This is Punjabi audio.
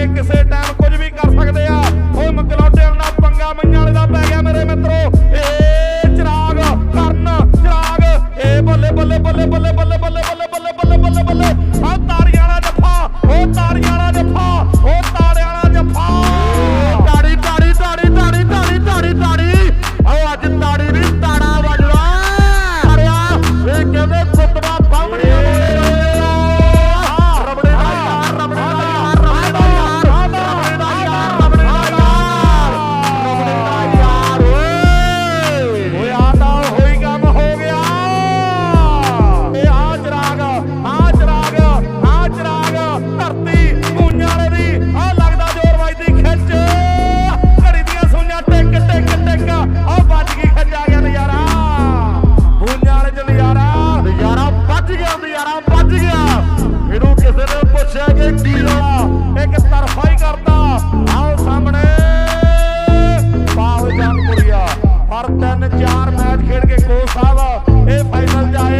I que ser tan ਦੱਸਿਆ ਟੀਲਾ ਇੱਕ ਤਰਫਾ ਹੀ ਕਰਦਾ। ਆਓ ਸਾਹਮਣੇ ਪਾਹੋ ਜਾਨਪੁਰੀਆ ਪਰ ਤਿੰਨ ਚਾਰ ਮੈਚ ਖੇਡ ਕੇ ਕੋਚ ਸਾਹਿਬ ਇਹ ਫਾਈਨਲ ਜਾਏ